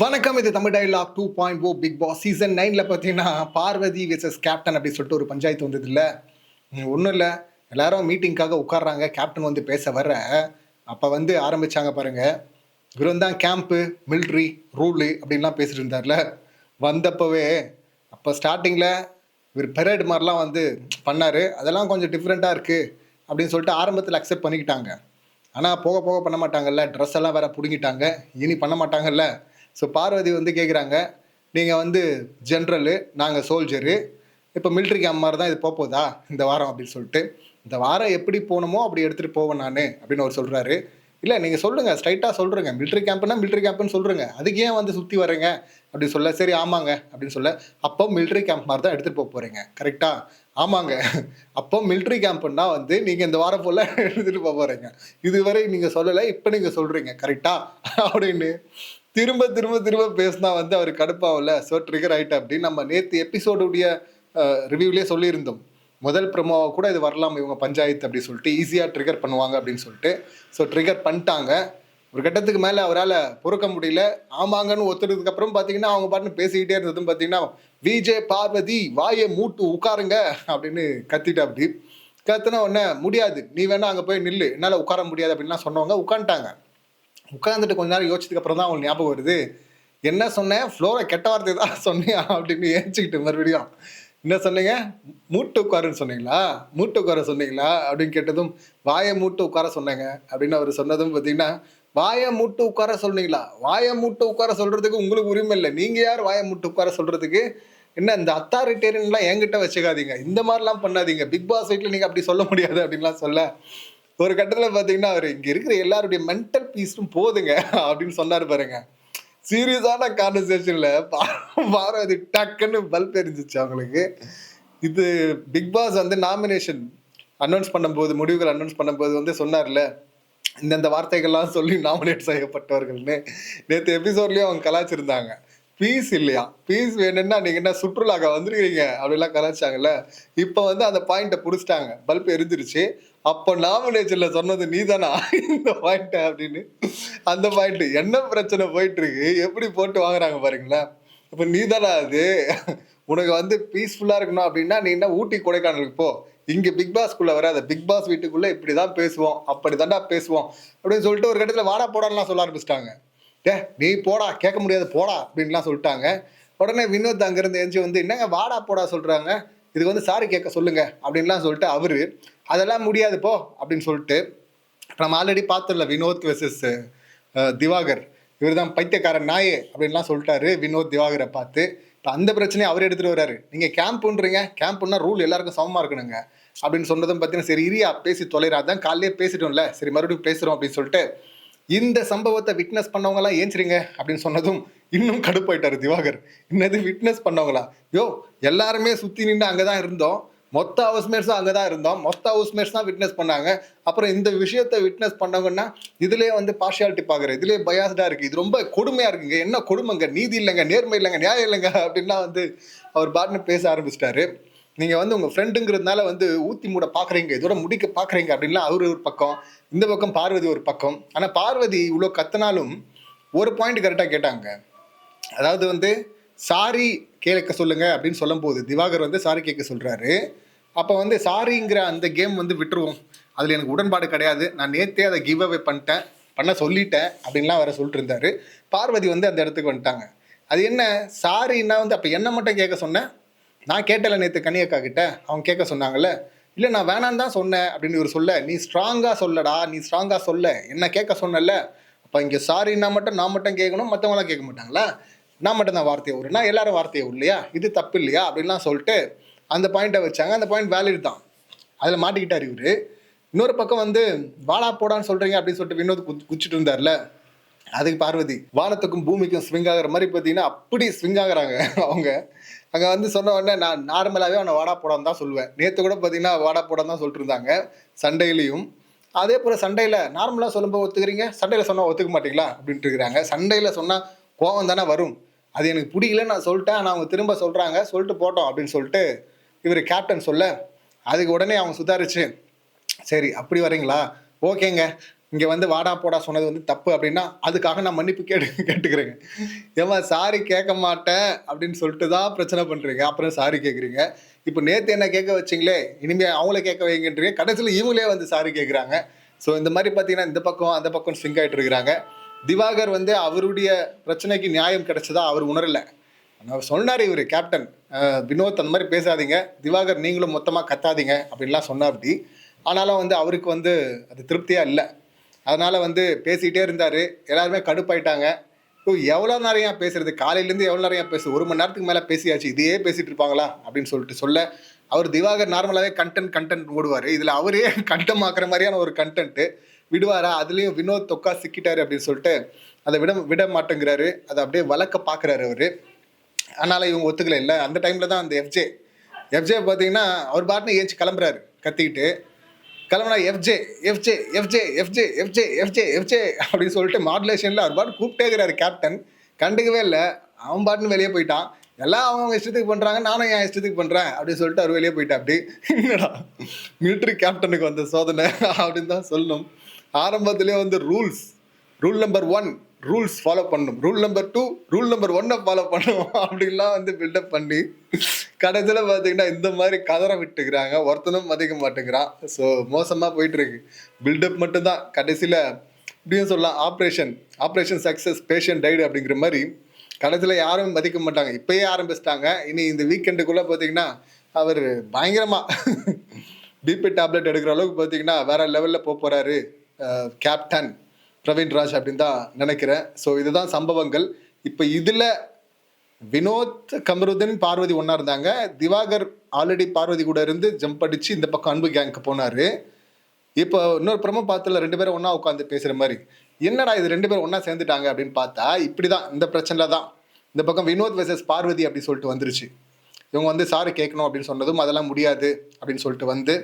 வணக்கம் இது Tamil dialogue two point O Bigg Boss season நைனில் பார்த்தீங்கன்னா பார்வதி விசஸ் கேப்டன் அப்படின்னு சொல்லிட்டு ஒரு பஞ்சாயத்து வந்தது இல்லை ஒன்றும் இல்லை எல்லாரும் மீட்டிங்க்காக உட்கார்றாங்க கேப்டன் வந்து பேச வர அப்போ வந்து ஆரம்பிச்சாங்க பாருங்கள் இவர் தான் கேம்ப்பு மிலிட்ரி ரூலு அப்படின்லாம் பேசிட்டு இருந்தார்ல. வந்தப்பவே அப்போ ஸ்டார்டிங்கில் இவர் பெரேட் மாதிரிலாம் வந்து பண்ணார். அதெல்லாம் கொஞ்சம் டிஃப்ரெண்ட்டாக இருக்குது அப்படின்னு சொல்லிட்டு ஆரம்பத்தில் அக்செப்ட் பண்ணிக்கிட்டாங்க. ஆனால் போக போக பண்ண மாட்டாங்கல்ல. ட்ரெஸ் எல்லாம் வேற பிடுங்கிட்டாங்க. இனி பண்ண மாட்டாங்கல்ல. ஸோ பார்வதி வந்து கேட்குறாங்க நீங்கள் வந்து ஜென்ரலு நாங்கள் சோல்ஜரு இப்போ மிலிட்ரி கேம்ப் மாதிரி தான் இது போக போதா இந்த வாரம் அப்படின்னு சொல்லிட்டு. இந்த வாரம் எப்படி போகணுமோ அப்படி எடுத்துகிட்டு போவேன் நான் அப்படின்னு அவர் சொல்கிறாரு இல்லை நீங்கள் சொல்லுங்கள் ஸ்ட்ரைட்டாக சொல்கிறேங்க மிலிட்ரி கேம்ப்னா மிலிட்ரி கேம்ப்னு சொல்கிறேங்க அதுக்கு ஏன் வந்து சுற்றி வரீங்க? அப்படின்னு சொல்ல சரி ஆமாங்க அப்படின்னு சொல்ல அப்போ மிலிட்ரி கேம்ப் மாதிரி தான் எடுத்துகிட்டு போக போகிறீங்க கரெக்டாக ஆமாங்க. அப்போ மிலிட்ரி கேம்ப்னா வந்து நீங்கள் இந்த வாரம் போல் எடுத்துகிட்டு போக போகிறீங்க இதுவரை நீங்கள் சொல்லலை இப்போ நீங்கள் சொல்கிறீங்க கரெக்டாக அப்படின்னு திரும்ப திரும்ப திரும்ப பேசினா வந்து அவர் கடுப்பாகல ஸோ ட்ரிகர் ஆகிட்டு அப்படின்னு நம்ம நேற்று எபிசோடுடைய ரிவ்யூலேயே சொல்லியிருந்தோம். முதல் ப்ரமோவை கூட இது வரலாம் இவங்க பஞ்சாயத்து அப்படி சொல்லிட்டு ஈஸியாக ட்ரிகர் பண்ணுவாங்க அப்படின்னு சொல்லிட்டு. ஸோ ட்ரிகர் பண்ணிட்டாங்க. ஒரு கட்டத்துக்கு மேலே அவரால் பொறுக்க முடியல. ஆமாங்கன்னு ஒத்துறதுக்கு அப்புறம் பார்த்தீங்கன்னா அவங்க பாட்டுன்னு பேசிக்கிட்டே இருந்ததும் பார்த்தீங்கன்னா விஜே பார்வதி வாயை மூட்டு உட்காருங்க அப்படின்னு கத்திட்டு அப்படி. கத்துன உடனே முடியாது. நீ வேணா அங்கே போய் நில்லு. என்னால் உட்கார முடியாது அப்படின்லாம் சொன்னவங்க உட்காந்துட்டாங்க. உட்காந்துட்டு கொஞ்ச நேரம் யோசிச்சதுக்கு அப்புறம் தான் அவங்களுக்கு ஞாபகம் வருது. என்ன சொன்னேன்? ஃப்ளோரை கெட்ட வார்த்தை தான் சொன்னியா? அப்படின்னு ஏச்சிக்கிட்டு மறுபடியும். என்ன சொன்னீங்க? மூட்டு உட்காருன்னு சொன்னீங்களா? மூட்டு உட்கார சொன்னீங்களா? அப்படின்னு கேட்டதும் வாயை மூட்டு உட்கார சொன்னேங்க. அப்படின்னு அவர் சொன்னதும் பார்த்தீங்கன்னா வாயை மூட்டு உட்கார சொன்னீங்களா வாயை மூட்டு உட்கார சொல்றதுக்கு உங்களுக்கு உரிமை இல்லை. நீங்கள் யார் வாயை மூட்டு உட்கார சொல்றதுக்கு? என்ன இந்த அத்தாரிட்டேரியன்லாம் என்கிட்ட வச்சுக்காதீங்க. இந்த மாதிரிலாம் பண்ணாதீங்க. பிக் பாஸ் வீட்டில் நீங்கள் அப்படி சொல்ல முடியாது அப்படின்லாம் சொல்ல ஒரு கட்டத்தில் பார்த்தீங்கன்னா அவர் இங்கே இருக்கிற எல்லாருடைய மென்டல் பீஸும் போதுங்க அப்படின்னு சொன்னார் பாருங்க. சீரியஸான கான்வர்சேஷனில் பாரதி டக்குன்னு பல்ப் எரிஞ்சிச்சு அவங்களுக்கு. இது பிக் பாஸ் வந்து நாமினேஷன் அனௌன்ஸ் பண்ணும்போது முடிவுகள் அனௌன்ஸ் பண்ணும்போது வந்து சொன்னார்ல இந்தந்த வார்த்தைகள்லாம் சொல்லி நாமினேட் செய்யப்பட்டவர்கள்னு. நேற்று எபிசோட்லேயும் அவங்க கலாச்சிருந்தாங்க பீஸ் இல்லையா? பீஸ் வேணும்னா நீங்கள் என்ன சுற்றுலாக்க வந்துருக்கீங்க அப்படிலாம் கலாச்சாங்கல்ல இப்போ வந்து அந்த பாயிண்ட்டை பிடிச்சிட்டாங்க. பல்ப் எரிஞ்சிருச்சு. அப்போ நாமினேஷனில் சொன்னது நீதானா? இந்த பாயிண்ட்டை அப்படின்னு. அந்த பாயிண்ட் என்ன பிரச்சனை போயிட்டு இருக்கு எப்படி போட்டு வாங்குறாங்க பாருங்களேன். இப்போ நீதானா அது? உனக்கு வந்து பீஸ்ஃபுல்லாக இருக்கணும் அப்படின்னா நீ என்ன ஊட்டி கொடைக்கானலுக்கு போ. இங்கே பிக் பாஸ்க்குள்ளே வராத. பிக் பாஸ் வீட்டுக்குள்ளே இப்படி தான் பேசுவோம். அப்படி தாண்டா பேசுவோம். அப்படின்னு சொல்லிட்டு ஒரு கட்டத்தில் வாடா போடான்லாம் சொல்ல ஆரம்பிச்சிட்டாங்க. ஏ நீ போடா கேட்க முடியாது போடா அப்படின்லாம் சொல்லிட்டாங்க. உடனே வினோத் அங்கேருந்து எஞ்சி வந்து என்னங்க வாடா போடா சொல்கிறாங்க இதுக்கு வந்து சாரி கேட்க சொல்லுங்க அப்படின்லாம் சொல்லிட்டு அவர் அதெல்லாம் முடியாது போ அப்படின்னு சொல்லிட்டு நம்ம ஆல்ரெடி பார்த்துடல வினோத் வெர்சஸ் திவாகர். இவர் தான் பைத்தியக்காரன் நாயே அப்படின்லாம் சொல்லிட்டாரு வினோத் திவாகரை பார்த்து. இப்போ அந்த பிரச்சனையை அவர் எடுத்துகிட்டு வராரு நீங்கள் கேம்ப்புன்றீங்க கேம்ப்புன்னா ரூல் எல்லாருக்கும் சமமாக இருக்கணுங்க அப்படின்னு சொன்னதும் பார்த்தீங்கன்னா சரி இரியா பேசி தொலைறா அதான் காலையிலே பேசிட்டோம்ல சரி மறுபடியும் பேசுகிறோம் அப்படின்னு சொல்லிட்டு இந்த சம்பவத்தை விட்னஸ் பண்ணவங்களாம் ஏஞ்சிருங்க அப்படின்னு சொன்னதும் இன்னும் கடுப்பாயிட்டாரு திவாகர். என்னது விட்னஸ் பண்ணவங்களா? யோ எல்லாருமே சுற்றி நின்று அங்கே தான் இருந்தோம். மொத்த ஹவுஸ்மேட்ஸும் அங்கே தான் இருந்தோம். மொத்த ஹவுஸ்மேட்ஸ் தான் விட்னஸ் பண்ணாங்க. அப்புறம் இந்த விஷயத்தை விட்னஸ் பண்ணவங்கன்னா இதுலேயே வந்து பார்ஷியாலிட்டி பார்க்குற இதுலேயே பயாஸ்டாக இருக்குது இது ரொம்ப கொடுமையாக இருக்குங்க. என்ன கொடுமைங்க? நீதி இல்லைங்க. நேர்மை இல்லைங்க. நியாயம் இல்லைங்க. அப்படின்லாம் வந்து அவர் பாட்டுன்னு பேச ஆரம்பிச்சிட்டாரு. நீங்கள் வந்து உங்கள் ஃப்ரெண்டுங்கிறதுனால வந்து ஊற்றி மூட பார்க்குறீங்க இதோட முடிக்க பார்க்குறீங்க அப்படின்லாம் அவர் ஒரு பக்கம் இந்த பக்கம் பார்வதி ஒரு பக்கம். ஆனால் பார்வதி இவ்வளோ கத்தினாலும் ஒரு பாயிண்ட் கரெக்டாக கேட்டாங்க. அதாவது வந்து சாரி கேட்க சொல்லுங்க அப்படின்னு சொல்லும்போது திவாகர் வந்து சாரி கேட்க சொல்கிறாரு அப்போ வந்து சாரிங்கிற அந்த கேம் வந்து விட்டுருவோம். அதில் எனக்கு உடன்பாடு கிடையாது. நான் நேற்றே அதை கிவ் அவே பண்ணிட்டேன். பண்ண சொல்லிட்டேன் அப்படின்லாம் வேற சொல்லிட்டு இருந்தாரு. பார்வதி வந்து அந்த இடத்துக்கு வந்துட்டாங்க. அது என்ன? சாரின்னா வந்து அப்போ என்ன மட்டும் கேட்க சொன்னேன். நான் கேட்டல நேற்று கனியக்கா கிட்ட. அவங்க கேட்க சொன்னாங்கல்ல இல்லை நான் வேணான்னு தான் சொன்னேன். அப்படின்னு இவர் சொல்ல நீ ஸ்ட்ராங்காக சொல்லடா நீ ஸ்ட்ராங்காக சொல்ல. என்ன கேட்க சொன்னல அப்போ இங்கே சாரின்னா மட்டும் நான் மட்டும் கேட்கணும் மற்றவங்களாம் கேட்க மாட்டாங்களா? நான் மட்டும் தான் வார்த்தையை விடுறேன்னா எல்லாரும் வார்த்தையை இல்லையா இது தப்பு இல்லையா? அப்படின்லாம் சொல்லிட்டு அந்த பாயிண்ட்டை வச்சாங்க. அந்த பாயிண்ட் வேலிட் தான். அதில் மாட்டிக்கிட்டார் இவர். இன்னொரு பக்கம் வந்து வாடா போடான்னு சொல்கிறீங்க அப்படின்னு சொல்லிட்டு வினோத் குச்சிட்டு இருந்தார்ல அதுக்கு பார்வதி வானத்துக்கும் பூமிக்கும் ஸ்விங் ஆகிற மாதிரி பார்த்தீங்கன்னா அப்படி ஸ்விங் ஆகுறாங்க அவங்க. அங்கே வந்து சொன்ன உடனே நான் நார்மலாகவே அவனை வாடா போடான்னு தான் சொல்லுவேன். நேற்று கூட பார்த்தீங்கன்னா வாடா போடான்னு தான் சொல்லிட்டு இருந்தாங்க சண்டையிலையும். அதே போல் சண்டையில் நார்மலாக சொல்லும்போது ஒத்துக்கிறீங்க? சண்டையில் சொன்னால் ஒத்துக்க மாட்டீங்களா? அப்படின்ட்டு இருக்கிறாங்க. சண்டையில் சொன்னால் கோவம் தானே வரும். அது எனக்கு பிடிக்கலன்னு நான் சொல்லிட்டேன். ஆனால் அவங்க திரும்ப சொல்கிறாங்க சொல்லிட்டு போட்டோம் அப்படின்னு சொல்லிட்டு இவர் கேப்டன் சொல்ல அதுக்கு உடனே அவங்க சுதாரிச்சு சரி அப்படி வரீங்களா? ஓகேங்க. இங்கே வந்து வாடா போடா சொன்னது வந்து தப்பு அப்படின்னா அதுக்காக நான் மன்னிப்பு கேட்டு கேட்டுக்கிறேங்க. ஏமா சாரி கேட்க மாட்டேன் அப்படின்னு சொல்லிட்டு தான் பிரச்சனை பண்ணுறீங்க அப்புறம் சாரி கேட்குறீங்க. இப்போ நேற்று என்ன கேட்க வச்சிங்களே இனிமேல் அவங்கள கேட்க வைங்கன்றீங்க. கடைசியில் இவங்களே வந்து சாரி கேட்குறாங்க. ஸோ இந்த மாதிரி பார்த்தீங்கன்னா இந்த பக்கம் அந்த பக்கம் ஸ்விங் ஆகிட்டு இருக்கிறாங்க. திவாகர் வந்து அவருடைய பிரச்சனைக்கு நியாயம் கிடைச்சதா அவர் உணரலை. அவர் சொன்னார் இவர் கேப்டன் வினோத் அந்த மாதிரி பேசாதீங்க. திவாகர் நீங்களும் மொத்தமாக கத்தாதீங்க அப்படின்லாம் சொன்னா அப்படி ஆனாலும் வந்து அவருக்கு வந்து அது திருப்தியாக இல்லை. அதனால் வந்து பேசிக்கிட்டே இருந்தார். எல்லாருமே கடுப்பாயிட்டாங்க. இப்போ எவ்வளோ நிறையா பேசுறது? காலையிலேருந்து எவ்வளோ நிறையா பேசு? ஒரு மணி நேரத்துக்கு மேலே பேசியாச்சு. இதையே பேசிகிட்டு இருப்பாங்களா? அப்படின்னு சொல்லிட்டு சொல்ல. அவர் திவாகர் நார்மலாகவே கண்டென்ட் கண்டென்ட் ஓடுவார். இதில் அவரே கண்டமாக்குற மாதிரியான ஒரு கண்டென்ட்டு விடுவாரா? அதுலேயும் வினோத் தொக்கா சிக்கிட்டாரு அப்படின்னு சொல்லிட்டு அதை விட விட மாட்டேங்கிறாரு. அதை அப்படியே வளர்க்க பார்க்குறாரு அவர். அதனால் இவங்க ஒத்துக்கல. இல்லை அந்த டைமில் தான் அந்த எஃப்ஜே எஃப்ஜே பார்த்தீங்கன்னா அவர் பாட்டுன்னு ஏஞ்சி கிளம்புறாரு. கத்திக்கிட்டு. கிளம்புனா FJ FJ FJ FJ FJ FJ FJ அப்படின்னு சொல்லிட்டு மாடுலேஷனில் அவர் பாட்டு கூப்பிட்டேங்கிறாரு கேப்டன் கண்டுக்கவே இல்லை. அவன் பாட்டுன்னு வெளியே போயிட்டான். எல்லாம் அவங்க இஷ்டத்துக்கு பண்ணுறாங்க நானும் என் இஷ்டத்துக்கு பண்ணுறேன் அப்படின்னு சொல்லிட்டு அவர் வெளியே போயிட்டா அப்படி என்னடா மிலிட்ரி கேப்டனுக்கு வந்த சோதனை அப்படின்னு தான் சொல்லணும். ஆரம்பத்திலே வந்து rules rule number one rules follow பண்ணணும். Rule number two rule number ஒன்னை ஃபாலோ பண்ணணும். அப்படின்லாம் வந்து பில்டப் பண்ணி கடைசியில் பார்த்தீங்கன்னா இந்த மாதிரி கதற விட்டுக்கிறாங்க. ஒருத்தனும் மதிக்க மாட்டேங்கிறான். ஸோ மோசமாக போயிட்டு இருக்கு பில்டப் மட்டும்தான். கடைசியில் இப்படியும் சொல்லலாம். Operation operation success patient died அப்படிங்கிற மாதிரி கடைசியில் யாரும் மதிக்க மாட்டாங்க. இப்பயே ஆரம்பிச்சிட்டாங்க. இனி இந்த வீக்கெண்டுக்குள்ளே பார்த்தீங்கன்னா அவர் பயங்கரமாக பிபி டேப்லெட் எடுக்கிற அளவுக்கு பார்த்தீங்கன்னா வேற லெவலில் போக போகிறாரு கேப்டன் பிரவீன் ராஜ் அப்படின்னு தான் நினைக்கிறேன். ஸோ இதுதான் சம்பவங்கள். இப்போ இதில் வினோத் கமருதீன் பார்வதி ஒன்றா இருந்தாங்க. திவாகர் ஆல்ரெடி பார்வதி கூட இருந்து ஜம்ப் அடிச்சு இந்த பக்கம் அன்பு கேங்க்கு போனார். இப்போ இன்னொரு பிரமோ பார்த்துல ரெண்டு பேரும் ஒன்றா உட்காந்து பேசுகிற மாதிரி. என்னடா இது ரெண்டு பேரும் ஒன்றா சேர்ந்துட்டாங்க அப்படின்னு பார்த்தா இப்படி தான் இந்த பிரச்சனை தான். இந்த பக்கம் வினோத் வெர்சஸ் பார்வதி அப்படி சொல்லிட்டு வந்துருச்சு. இவங்க வந்து சாரி கேட்கணும் அப்படின்னு சொன்னதும் அதெல்லாம் முடியாது அப்படின்னு சொல்லிட்டு வந்து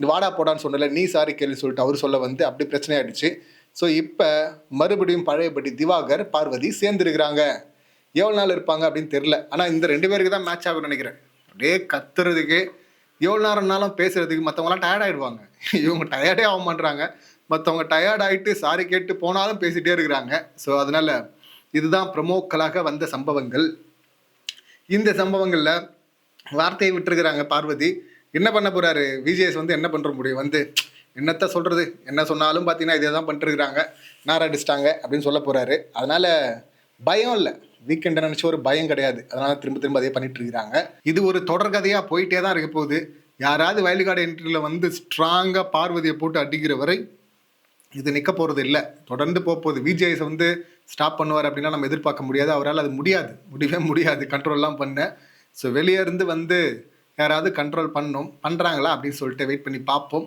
இந்த வாடா போடான்னு சொன்னல நீ சாரி கேள்வி சொல்லிட்டு அவர் சொல்ல வந்து அப்படி பிரச்சனையாயிடுச்சு ஸோ இப்போ மறுபடியும் பழையபடி திவாகர் பார்வதி சேர்ந்துருக்கிறாங்க. எவ்வளோ நாள் இருப்பாங்க அப்படின்னு தெரில ஆனால் இந்த ரெண்டு பேருக்கு தான் மேட்ச் ஆகும்னு நினைக்கிறேன். அப்படியே கத்துறதுக்கு எவ்வளோ நேரம்னாலும் பேசுகிறதுக்கு மற்றவங்களாம் டயர்ட் ஆகிடுவாங்க இவங்க டயர்டே ஆக மாட்டுறாங்க மற்றவங்க டயர்ட் ஆகிட்டு சாரி கேட்டு போனாலும் பேசிகிட்டே இருக்கிறாங்க. ஸோ அதனால் இதுதான் பிரமோக்களாக வந்த சம்பவங்கள். இந்த சம்பவங்களில் வார்த்தையை விட்டுருக்குறாங்க பார்வதி. என்ன பண்ண போகிறாரு விஜேஎஸ் வந்து என்ன பண்ணுற முடியும்? வந்து என்னத்த சொல்கிறது என்ன சொன்னாலும் பார்த்தீங்கன்னா இதே தான் பண்ணிட்டுருக்குறாங்க. நார் அடிச்சிட்டாங்க அப்படின்னு சொல்ல போகிறாரு அதனால் பயம் இல்லை. வீக்கெண்டை நினச்ச ஒரு பயம் கிடையாது. அதனால் திரும்ப திரும்ப அதே பண்ணிட்டு இருக்கிறாங்க இது ஒரு தொடர்கதையாக போயிட்டே தான் இருக்க போகுது. யாராவது வயலுகாடு என்ட்ரியில் வந்து ஸ்ட்ராங்காக பார்வதியை போட்டு அடிக்கிற வரை இது நிற்க போகிறது இல்லை. தொடர்ந்து போக போகுது. விஜேஎஸ் வந்து ஸ்டாப் பண்ணுவார் அப்படின்னா நம்ம எதிர்பார்க்க முடியாது. அவரால் அது முடியாது. முடியவே முடியாது. கண்ட்ரோல்லாம் பண்ண. ஸோ வெளியே இருந்து வந்து யாராவது கண்ட்ரோல் பண்ணும். பண்ணுறாங்களா அப்படின்னு சொல்லிட்டு வெயிட் பண்ணி பார்ப்போம்.